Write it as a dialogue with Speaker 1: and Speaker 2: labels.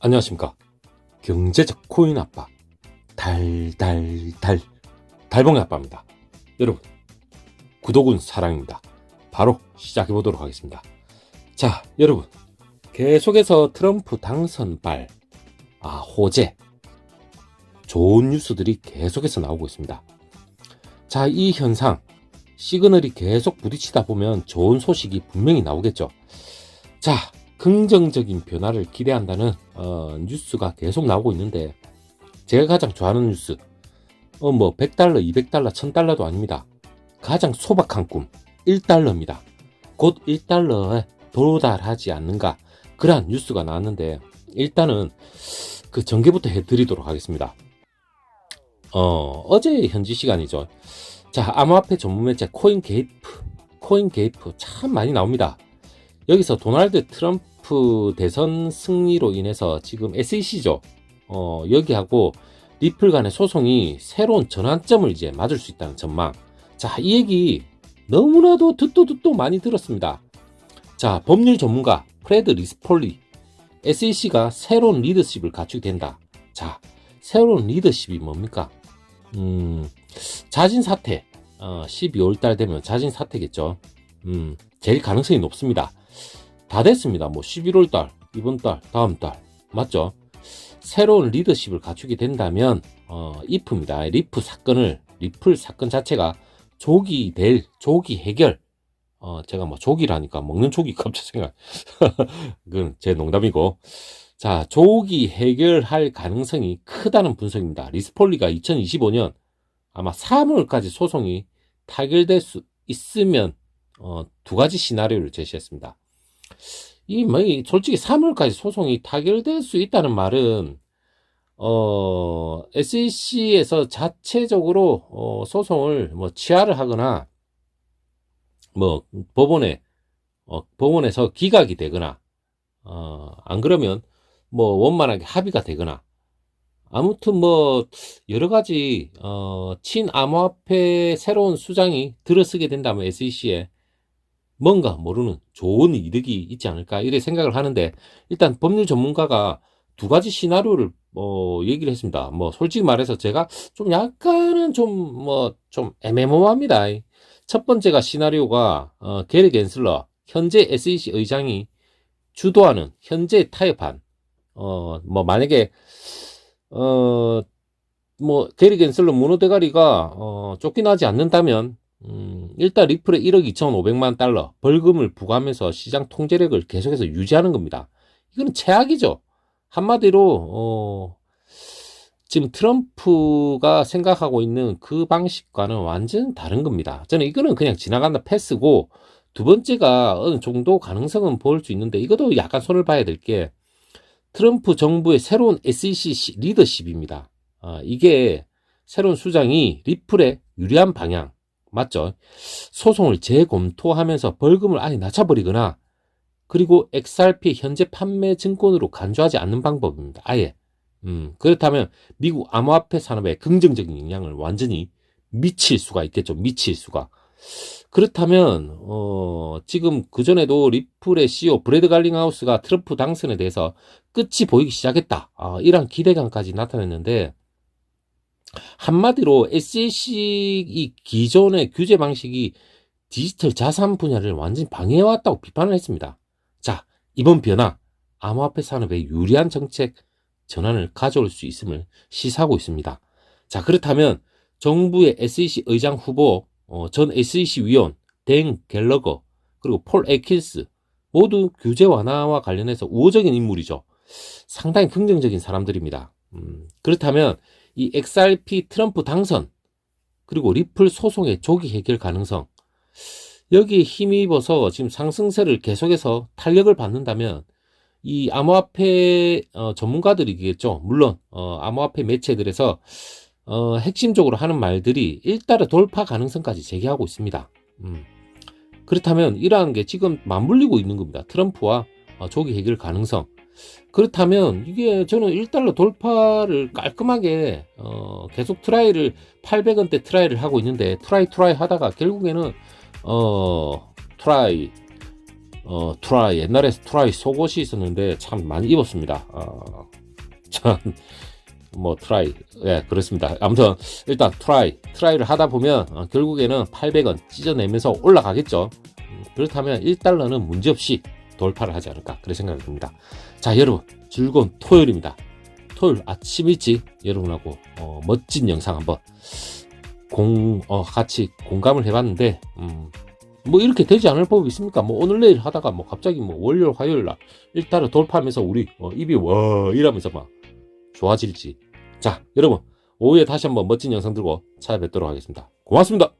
Speaker 1: 안녕하십니까. 경제적 코인 아빠. 달달달. 달봉의 아빠입니다. 여러분, 구독은 사랑입니다. 바로 시작해 보도록 하겠습니다. 자, 여러분. 계속해서 트럼프 당선발, 아, 호재. 좋은 뉴스들이 계속해서 나오고 있습니다. 자, 이 현상. 시그널이 계속 부딪히다 보면 좋은 소식이 분명히 나오겠죠. 자, 긍정적인 변화를 기대한다는 어, 뉴스가 계속 나오고 있는데 제가 가장 좋아하는 뉴스 어, 뭐 100달러, 200달러, 1000달러도 아닙니다. 가장 소박한 꿈 1달러입니다. 곧 1달러에 도달하지 않는가 그러한 뉴스가 나왔는데 일단은 그 전개부터 해드리도록 하겠습니다. 어, 어제 현지 시간이죠. 자, 암호화폐 전문 매체 코인 게이프, 코인 게이프 참 많이 나옵니다. 여기서 도널드 트럼프 대선 승리로 인해서 지금 SEC죠. 어, 여기하고 리플 간의 소송이 새로운 전환점을 이제 맞을 수 있다는 전망. 자, 이 얘기 너무나도 듣도 듣도 많이 들었습니다. 자, 법률 전문가 프레드 리스폴리 SEC가 새로운 리더십을 갖추게 된다. 자, 새로운 리더십이 뭡니까? 음, 자진 사퇴. 어, 12월 달 되면 자진 사퇴겠죠. 음, 제일 가능성이 높습니다. 다 됐습니다. 뭐 11월 달, 이번 달, 다음 달. 맞죠? 새로운 리더십을 갖추게 된다면 어, 이프입니다. 리프 사건을 리플 사건 자체가 조기 될 조기 해결. 어, 제가 뭐 조기라니까 먹는 조기 갑자기 생각. 그건 제 농담이고. 자, 조기 해결할 가능성이 크다는 분석입니다. 리스폴리가 2025년 아마 3월까지 소송이 타결될 수 있으면 어, 두 가지 시나리오를 제시했습니다. 이, 뭐, 이 솔직히 3월까지 소송이 타결될 수 있다는 말은, 어, SEC에서 자체적으로, 어, 소송을 뭐, 취하를 하거나, 뭐, 법원에, 어, 법원에서 기각이 되거나, 어, 안 그러면, 뭐, 원만하게 합의가 되거나, 아무튼 뭐, 여러 가지, 어, 친암호화폐 새로운 수장이 들어서게 된다면 SEC에 뭔가 모르는 좋은 이득이 있지 않을까 이래 생각을 하는데 일단 법률 전문가가 두 가지 시나리오를 어, 얘기를 했습니다. 뭐 솔직히 말해서 제가 좀 약간은 좀 뭐 좀 애매모호합니다. 첫 번째가 시나리오가 어, 게리 겐슬러 현재 SEC 의장이 주도하는 현재 타협한 어 뭐 만약에 어뭐 게리 겐슬러 문호 대가리가 어 쫓겨나지 않는다면 음, 일단 리플에 1억 2,500만 달러 벌금을 부과하면서 시장 통제력을 계속해서 유지하는 겁니다. 이거는 최악이죠. 한마디로 어, 지금 트럼프가 생각하고 있는 그 방식과는 완전 다른 겁니다. 저는 이거는 그냥 지나간다 패스고 두 번째가 어느 정도 가능성은 볼수 있는데 이것도 약간 손을 봐야 될 게 트럼프 정부의 새로운 SEC 리더십입니다. 아, 이게 새로운 수장이 리플의 유리한 방향 맞죠? 소송을 재검토하면서 벌금을 아예 낮춰버리거나 그리고 XRP 현재 판매 증권으로 간주하지 않는 방법입니다. 아예. 음, 그렇다면 미국 암호화폐 산업에 긍정적인 영향을 완전히 미칠 수가 있겠죠. 미칠 수가. 그렇다면 어, 지금 그 전에도 리플의 CEO 브래드 갈링하우스가 트럼프 당선에 대해서 끝이 보이기 시작했다. 아, 이런 기대감까지 나타냈는데 한마디로 SEC 이 기존의 규제 방식이 디지털 자산 분야를 완전히 방해해왔다고 비판을 했습니다. 자, 이번 변화, 암호화폐 산업에 유리한 정책 전환을 가져올 수 있음을 시사하고 있습니다. 자, 그렇다면 정부의 SEC 의장 후보, 어, 전 SEC 위원 댕 갤러거, 그리고 폴 에킬스 모두 규제 완화와 관련해서 우호적인 인물이죠. 상당히 긍정적인 사람들입니다. 음, 그렇다면 이 XRP 트럼프 당선 그리고 리플 소송의 조기 해결 가능성 여기에 힘입어서 지금 상승세를 계속해서 탄력을 받는다면 이 암호화폐 어, 전문가들이겠죠. 물론 어, 암호화폐 매체들에서 어, 핵심적으로 하는 말들이 일달러 돌파 가능성까지 제기하고 있습니다. 음. 그렇다면 이러한 게 지금 맞물리고 있는 겁니다. 트럼프와 어, 조기 해결 가능성. 그렇다면 이게 저는 1달러 돌파를 깔끔하게 어, 계속 트라이를 800원대 트라이를 하고 있는데 트라이 트라이 하다가 결국에는 어 트라이 어, 트라이, 옛날에 트라이 속옷이 있었는데 참 많이 입었습니다. 어, 참, 뭐, 트라이. 예, 그렇습니다. 아무튼, 일단 트라이. 트라이를 하다 보면, 어, 결국에는 800원 찢어내면서 올라가겠죠. 음, 그렇다면 1달러는 문제없이 돌파를 하지 않을까. 그런 생각이 듭니다. 자, 여러분. 즐거운 토요일입니다. 토요일 아침 일찍 여러분하고, 어, 멋진 영상 한번 공, 어, 같이 공감을 해봤는데, 음, 뭐 이렇게 되지 않을 법이 있습니까? 뭐 오늘 내일 하다가 뭐 갑자기 뭐 월요일 화요일 날 일단은 돌파하면서 우리 어, 입이 와 이러면서 막 좋아질지. 자, 여러분 오후에 다시 한번 멋진 영상 들고 찾아뵙도록 하겠습니다. 고맙습니다.